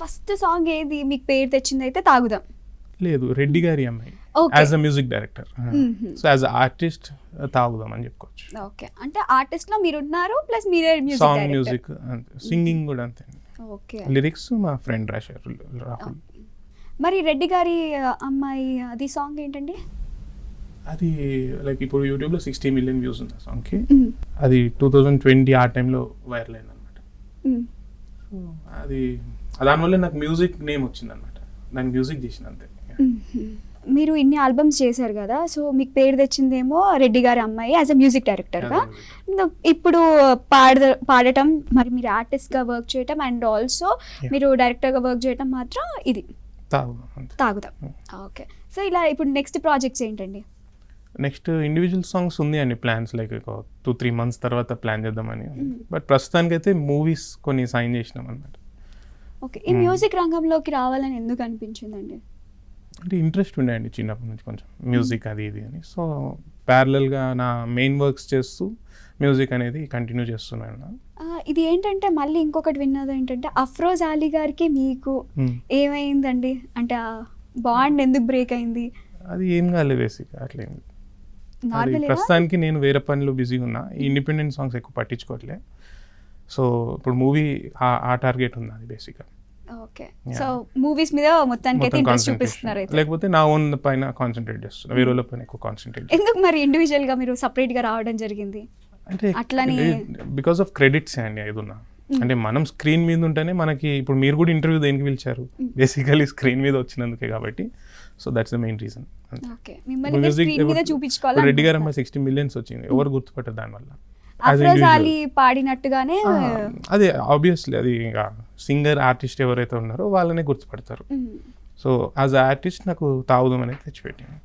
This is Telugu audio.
ఫస్ట్ సాంగ్ ఏది? మీకు పేరు తెచ్చింది అయితే తాగుదాం. లేదు రెడ్డి గారి అమ్మాయి. As a music director. So as artist తాగుదాం అని చెప్పుకోవచ్చు. ఓకే. అంటే ఆర్టిస్ట్లో మీరు ఉన్నారు ప్లస్ మీరే మ్యూజిక్ సాంగ్ మ్యూజిక్ సింగింగ్ కూడా అంతే. ఓకే. లిరిక్స్ మా ఫ్రెండ్ రాశారు రాహుల్. మరి రెడ్డి గారి అమ్మాయి అది సాంగ్ ఏంటండి? అది లైక్ ఇప్పుడు యూట్యూబ్లో సిక్స్టీ మిలియన్ వ్యూస్ ఉంది ఆ సాంగ్కి. అది టూ థౌజండ్ ట్వంటీ ఆ టైంలో వైరల్ అయింది అనమాట అది దానివల్ల నాకు మ్యూజిక్ నేమ్ వచ్చింది అనమాట దానికి మ్యూజిక్ చేసిన అంతే. మీరు ఇన్ని ఆల్బమ్స్ చేశారు కదా సో మీకు పేరు తెచ్చిందేమో రెడ్డి గారి అమ్మాయి యాజ్ అ మ్యూజిక్ డైరెక్టర్గా ఇప్పుడు పాడ పాడటం మరి మీరు ఆర్టిస్ట్గా వర్క్ చేయటం అండ్ ఆల్సో. మీరు డైరెక్టర్గా వర్క్ చేయటం మాత్రం ఇది. తాగుదాం. ఓకే. సో ఇలా ఇప్పుడు నెక్స్ట్ ప్రాజెక్ట్స్ ఏంటండి? నెక్స్ట్ ఇండివిజువల్ సాంగ్స్ ఉంది అండి plans like two three months తర్వాత ప్లాన్ చేద్దామని. బట్ ప్రస్తుతానికైతే మూవీస్ కొన్ని సైన్ చేసినాం అనమాట ఓకే ఈ Hmm. మ్యూజిక్ రంగంలోకి రావాలని ఎందుకు అనిపించిందండి? అంటే ఇంట్రెస్ట్ ఉండే అండి చిన్నప్పటి నుంచి కొంచెం. మ్యూజిక్ అది ఇది అని. సో ప్యారలల్గా నా మెయిన్ వర్క్స్ చేస్తూ మ్యూజిక్ అనేది కంటిన్యూ చేస్తున్నాను ఇది ఏంటంటే మళ్ళీ ఇంకొకటి విన్నది ఏంటంటే అఫ్రోజ్ అలీ గారికి మీకు Hmm. ఏమైందండి? అంటే బాండ్ ఎందుకు బ్రేక్ అయింది? అది ఏం కాలేదు బేసిక్ అట్లా ఏం లేదు. అది నార్మల్ ప్రస్తుతానికి నేను వేరే పనిలో బిజీగా ఉన్నా. ఈ ఇండిపెండెంట్ సాంగ్స్ ఎక్కువ పట్టించుకోవట్లే. సో ఇప్పుడు మూవీ ఆ టార్గెట్ ఉంది అది బేసిక్గా. ఓకే. సో మూవీస్ మీద మొత్తానికి అయితే ఇంట్రెస్ట్. చూపిస్తున్నారు అయితే. లేకపోతే నా ఓన్ పైన కాన్సన్ట్రేట్ చేస్తున్నా. వేరే పైన ఎక్కువ కాన్సన్ట్రేట్ ఎందుకు మరి ఇండివిజువల్గా మీరు సపరేట్గా రావడం జరిగింది? అంటే అట్లని- బికాస్ ఆఫ్ క్రెడిట్స్ అండి ఏదున్నా. అంటే మనం స్క్రీన్ మీద ఉంటేనే మనకి ఇప్పుడు మీరు కూడా ఇంటర్వ్యూ దేనికి పిలిచారు? బేసికలీ స్క్రీన్ మీద వచ్చినందుకే కాబట్టి. So that's the main reason Reddy గారు సిక్స్టీ మిలియన్స్ వచ్చింది. ఎవరు గుర్తుపట్టారు దానివల్ల పాడినట్టుగానే అదే ఆబ్వియస్లీ అది ఇంకా సింగర్ ఆర్టిస్ట్ ఎవరైతే ఉన్నారో వాళ్ళనే గుర్తుపడతారు. సో యాజ్ ఆర్టిస్ట్ నాకు తాగుదాం అనేది తెచ్చిపెట్టింది.